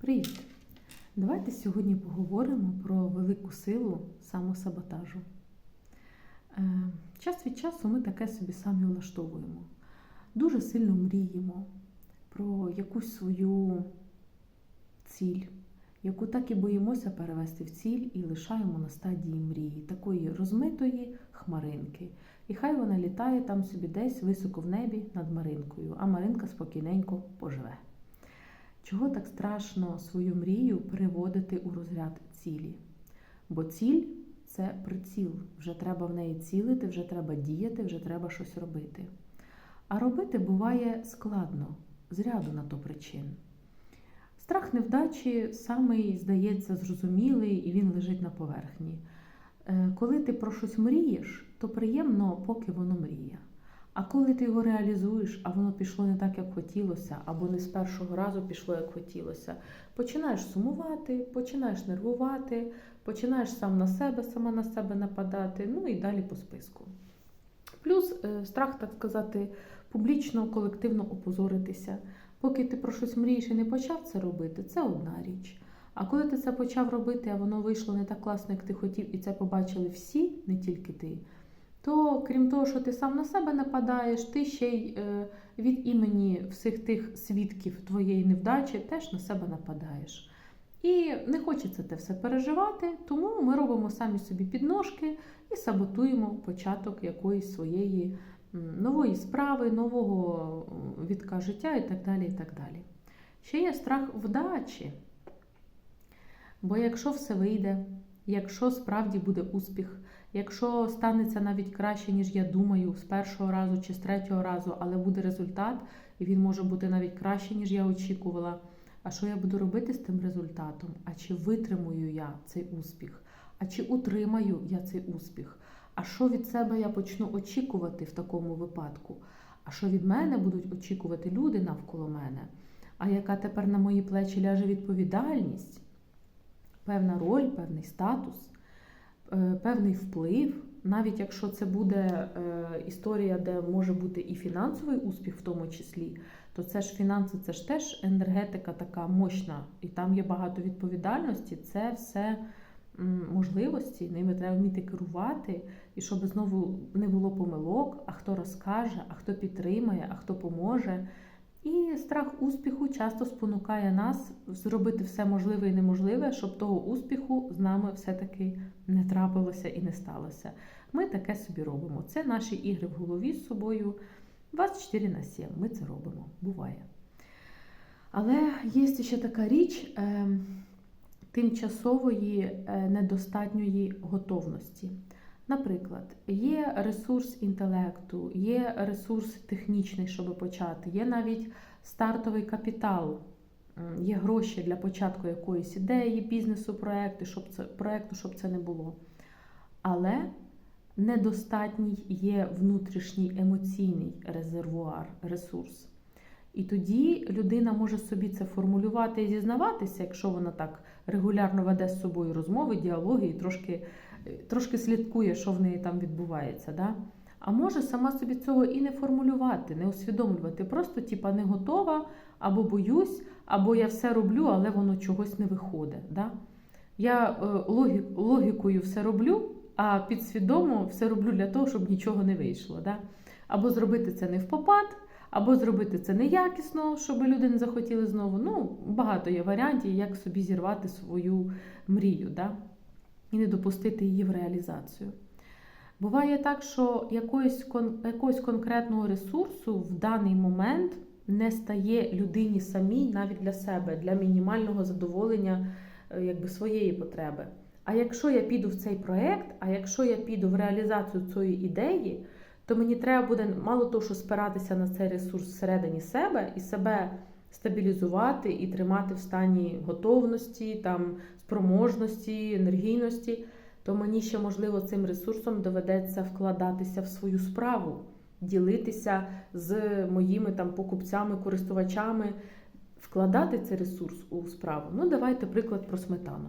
Привіт! Давайте сьогодні поговоримо про велику силу самосаботажу. Е, Час від часу ми таке собі самі влаштовуємо. Дуже сильно мріємо про якусь свою ціль, яку так і боїмося перевести в ціль і лишаємо на стадії мрії, такої розмитої хмаринки. І хай вона літає там собі десь високо в небі над Маринкою, а Маринка спокійненько поживе. Чого так страшно свою мрію переводити у розряд цілі? Бо ціль це приціл. Вже треба в неї цілити, вже треба діяти, вже треба щось робити. А робити буває складно, з ряду на то причин. Страх невдачі самий, здається, зрозумілий і він лежить на поверхні. Е, Коли ти про щось мрієш, то приємно, поки воно мріє. А коли ти його реалізуєш, а воно пішло не так, як хотілося, або не з першого разу пішло, як хотілося, починаєш сумувати, починаєш нервувати, починаєш сам на себе, сама на себе нападати, ну і далі по списку. Плюс е, страх, так сказати, публічно, колективно опозоритися. Поки ти про щось мрієш і не почав це робити, це одна річ. А коли ти це почав робити, а воно вийшло не так класно, як ти хотів, і це побачили всі, не тільки ти, то крім того, що ти сам на себе нападаєш, ти ще й е, від імені всіх тих свідків твоєї невдачі теж на себе нападаєш. І не хочеться це все переживати, тому ми робимо самі собі підножки і саботуємо початок якоїсь своєї нової справи, нового відка життя і так далі. і так далі. Ще є страх вдачі. Бо якщо все вийде, якщо справді буде успіх, якщо станеться навіть краще, ніж я думаю, з першого разу чи з третього разу, але буде результат, і він може бути навіть краще, ніж я очікувала. А що я буду робити з тим результатом? А чи витримую я цей успіх? А чи утримаю я цей успіх? А що від себе я почну очікувати в такому випадку? А що від мене будуть очікувати люди навколо мене? А яка тепер на мої плечі ляже відповідальність? Певна роль, певний статус, певний вплив, навіть якщо це буде е, історія, де може бути і фінансовий успіх, в тому числі, то це ж фінанси, це ж теж енергетика така мощна, і там є багато відповідальності. Це все можливості, ними треба вміти керувати, і щоб знову не було помилок, а хто розкаже, а хто підтримає, а хто поможе. І страх успіху часто спонукає нас зробити все можливе і неможливе, щоб того успіху з нами все-таки не трапилося і не сталося. Ми таке собі робимо. Це наші ігри в голові з собою 24 на 7. Ми це робимо, буває. Але є ще така річ е, тимчасової е, недостатньої готовності. Наприклад, є ресурс інтелекту, є ресурс технічний, щоб почати, є навіть стартовий капітал, є гроші для початку якоїсь ідеї, бізнесу, проекту, щоб це, проекту, щоб це не було. Але недостатній є внутрішній емоційний резервуар, ресурс. І тоді людина може собі це формулювати і зізнаватися, якщо вона так регулярно веде з собою розмови, діалоги і трошки трошки слідкує, що в неї там відбувається. Да? А може сама собі цього і не формулювати, не усвідомлювати. Просто типа не готова, або боюсь, або я все роблю, але воно чогось не виходить. Да? Я е, логі, логікою все роблю, а підсвідомо все роблю для того, щоб нічого не вийшло. Да? Або зробити це не в попад, або зробити це неякісно, щоб люди не захотіли знову. Ну, багато є варіантів, як собі зірвати свою мрію. Да? і не допустити її в реалізацію. Буває так, що якоїсь, якогось конкретного ресурсу в даний момент не стає людині самій навіть для себе, для мінімального задоволення е, якби, своєї потреби. А якщо я піду в цей проєкт, а якщо я піду в реалізацію цієї ідеї, то мені треба буде мало того, що спиратися на цей ресурс всередині себе і себе стабілізувати і тримати в стані готовності, там, спроможності, енергійності, то мені ще, можливо, цим ресурсом доведеться вкладатися в свою справу, ділитися з моїми там покупцями, користувачами, вкладати цей ресурс у справу. Ну, давайте приклад про сметану.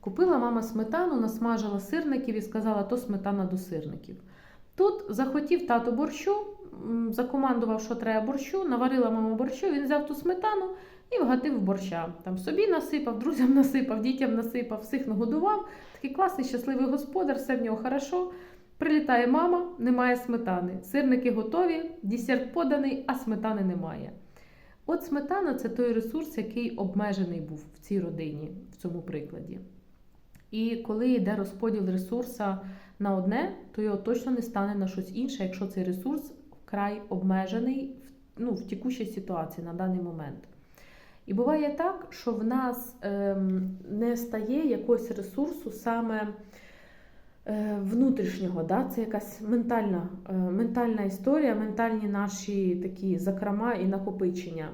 Купила мама сметану, насмажила сирників і сказала, то сметана до сирників. Тут захотів тато борщу, закомандував, що треба борщу, наварила мама борщу, він взяв ту сметану і вгатив борща. Там собі насипав, друзям насипав, дітям насипав, всіх нагодував. Такий класний, щасливий господар, все в нього хорошо. Прилітає мама, немає сметани. Сирники готові, десерт поданий, а сметани немає. От сметана це той ресурс, який обмежений був в цій родині, в цьому прикладі. І коли йде розподіл ресурса на одне, то його точно не стане на щось інше, якщо цей ресурс вкрай обмежений ну, в текущій ситуації на даний момент. І буває так, що в нас ем, не стає якогось ресурсу саме е, внутрішнього. Да? Це якась ментальна, е, ментальна історія, ментальні наші такі закрома і накопичення.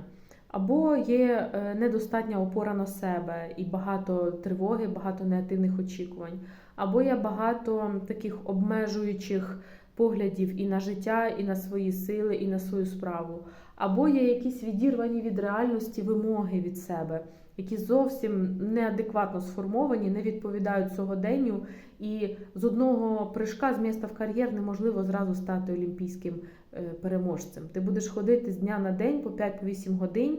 Або є е, недостатня опора на себе і багато тривоги, багато негативних очікувань, або є багато таких обмежуючих поглядів і на життя, і на свої сили, і на свою справу, або є якісь відірвані від реальності вимоги від себе, які зовсім неадекватно сформовані, не відповідають сьогоденню, і з одного прыжка з міста в кар'єр неможливо зразу стати олімпійським е, переможцем. Ти будеш ходити з дня на день по 5-8 годин,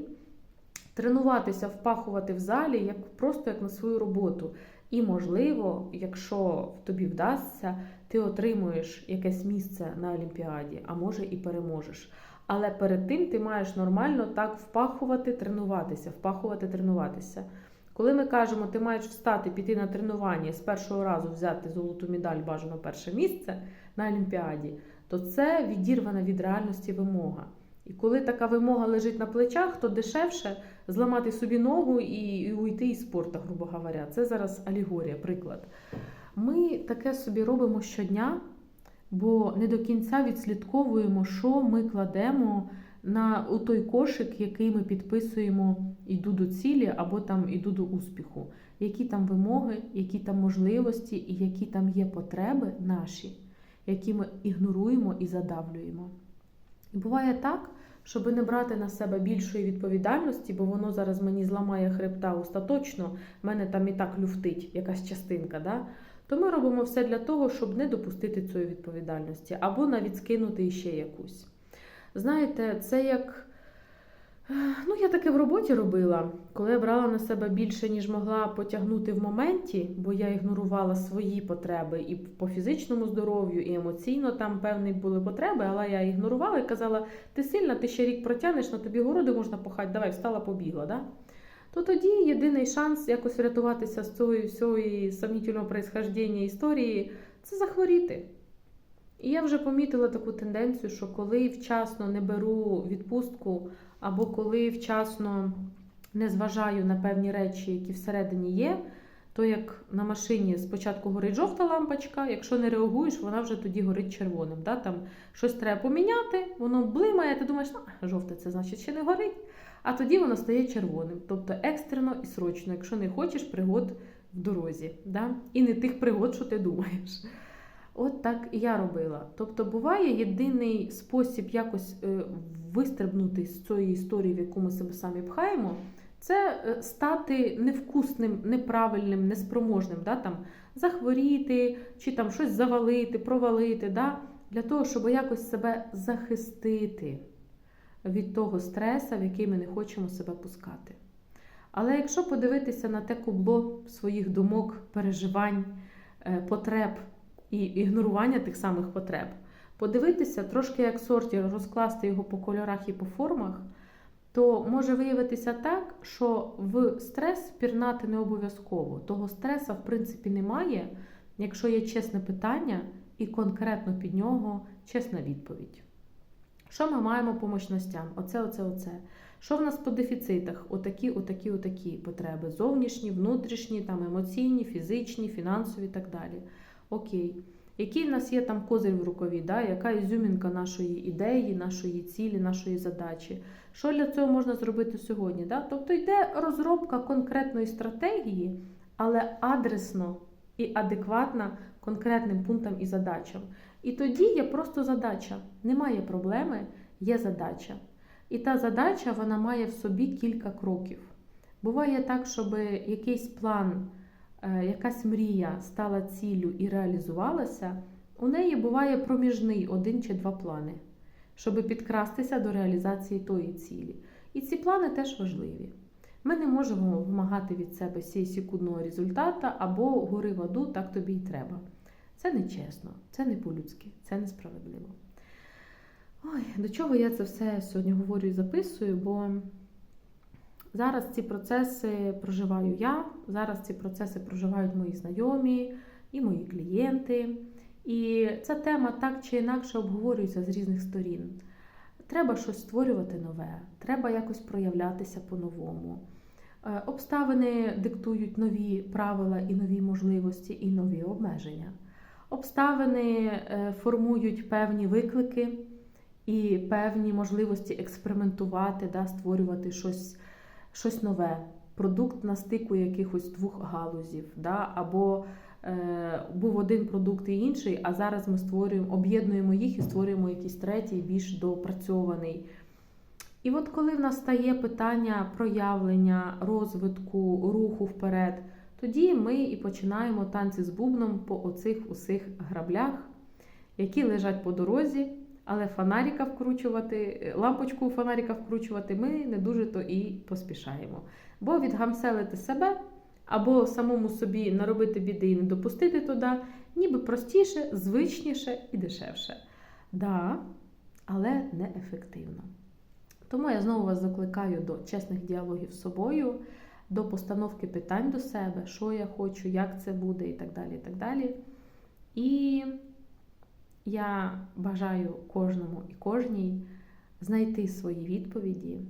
тренуватися, впахувати в залі як просто як на свою роботу. І, можливо, якщо тобі вдасться, ти отримуєш якесь місце на Олімпіаді, а може і переможеш. Але перед тим ти маєш нормально так впахувати, тренуватися, впахувати, тренуватися. Коли ми кажемо, ти маєш встати, піти на тренування з першого разу взяти золоту медаль, бажано перше місце на Олімпіаді, то це відірвана від реальності вимога. І коли така вимога лежить на плечах, то дешевше зламати собі ногу і, і уйти із спорту, грубо говоря. Це зараз алегорія, приклад. Ми таке собі робимо щодня, бо не до кінця відслідковуємо, що ми кладемо на у той кошик, який ми підписуємо іду до цілі або там іду до успіху. Які там вимоги, які там можливості і які там є потреби наші, які ми ігноруємо і задавлюємо. І буває так, щоби не брати на себе більшої відповідальності, бо воно зараз мені зламає хребта остаточно, мене там і так люфтить якась частинка. Да? То ми робимо все для того, щоб не допустити цієї відповідальності, або навіть скинути іще якусь. Знаєте, це як. Ну, я таке в роботі робила, коли я брала на себе більше, ніж могла потягнути в моменті, бо я ігнорувала свої потреби і по фізичному здоров'ю, і емоційно там певні були потреби, але я ігнорувала і казала: ти сильна, ти ще рік протягнеш, на тобі городи можна пахати, давай встала, побігла. Да? То тоді єдиний шанс якось врятуватися з цієї всієї сомнітельного происхождення історії це захворіти. І я вже помітила таку тенденцію, що коли вчасно не беру відпустку, або коли вчасно не зважаю на певні речі, які всередині є, то як на машині спочатку горить жовта лампочка, якщо не реагуєш, вона вже тоді горить червоним. Да? Там щось треба поміняти, воно блимає, ти думаєш, ну, жовте це значить ще не горить, а тоді воно стає червоним. Тобто екстрено і срочно, якщо не хочеш пригод в дорозі. Да? І не тих пригод, що ти думаєш. От так і я робила. Тобто, буває єдиний спосіб якось е, вистрибнути з цієї історії, в яку ми себе самі пхаємо, це е, стати невкусним, неправильним, неспроможним, да, там, захворіти чи там щось завалити, провалити, да, для того, щоб якось себе захистити від того стреса, в який ми не хочемо себе пускати. Але якщо подивитися на те кубло своїх думок, переживань, е, потреб і ігнорування тих самих потреб, подивитися трошки як сортір, розкласти його по кольорах і по формах, то може виявитися так, що в стрес пірнати не обов'язково. Того стреса, в принципі, немає, якщо є чесне питання і конкретно під нього чесна відповідь. Що ми маємо по мощностям? Оце, оце, оце. Що в нас по дефіцитах? Отакі, отакі, отакі потреби. Зовнішні, внутрішні, там емоційні, фізичні, фінансові і так далі. Окей. Який в нас є там козир в рукаві, да? яка ізюмінка нашої ідеї, нашої цілі, нашої задачі? Що для цього можна зробити сьогодні? Да? Тобто йде розробка конкретної стратегії, але адресно і адекватна конкретним пунктам і задачам. І тоді є просто задача. Немає проблеми, є задача. І та задача вона має в собі кілька кроків. Буває так, щоб якийсь план. Е, якась мрія стала ціллю і реалізувалася, у неї буває проміжний один чи два плани, щоб підкрастися до реалізації тої цілі. І ці плани теж важливі. Ми не можемо вимагати від себе сій секундного результату або гори в аду, так тобі й треба. Це не чесно, це не по-людськи, це несправедливо. Ой, до чого я це все сьогодні говорю і записую, бо зараз ці процеси проживаю я, зараз ці процеси проживають мої знайомі і мої клієнти. І ця тема так чи інакше обговорюється з різних сторін. Треба щось створювати нове, треба якось проявлятися по-новому. Е, Обставини диктують нові правила і нові можливості, і нові обмеження. Обставини е, формують певні виклики і певні можливості експериментувати, да, створювати щось, щось нове, продукт на стику якихось двох галузів. Да, або е, був один продукт і інший, а зараз ми створюємо, об'єднуємо їх і створюємо якийсь третій, більш допрацьований. І от коли в нас стає питання проявлення, розвитку, руху вперед, тоді ми і починаємо танці з бубном по оцих усіх граблях, які лежать по дорозі, але фонарика вкручувати, лампочку у фонарика вкручувати ми не дуже то і поспішаємо. Бо відгамселити себе або самому собі наробити біди і не допустити туди, ніби простіше, звичніше і дешевше. Да, але неефективно. Тому я знову вас закликаю до чесних діалогів з собою, до постановки питань до себе, що я хочу, як це буде, і так далі. І так далі. І я бажаю кожному і кожній знайти свої відповіді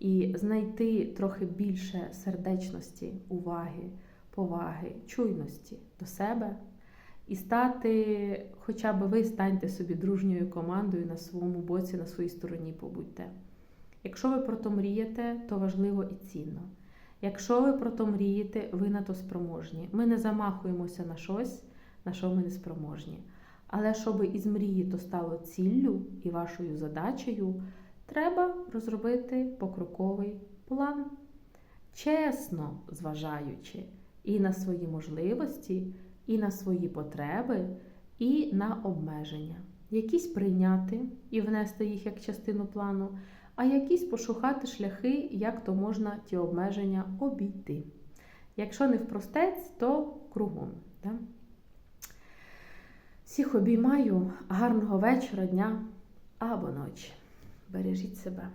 і знайти трохи більше сердечності, уваги, поваги, чуйності до себе. І стати, хоча б ви станьте собі дружньою командою на своєму боці, на своїй стороні побудьте. Якщо ви про то мрієте, то важливо і цінно. Якщо ви про то мрієте, ви на то спроможні. Ми не замахуємося на щось, на що ми не спроможні. Але щоб із мрії то стало ціллю і вашою задачею, треба розробити покроковий план, чесно зважаючи і на свої можливості, і на свої потреби, і на обмеження. Якісь прийняти і внести їх як частину плану а якісь пошукати шляхи, як то можна ті обмеження обійти. Якщо не впростець, то кругом. Да? Всіх обіймаю, гарного вечора, дня або ночі. Бережіть себе.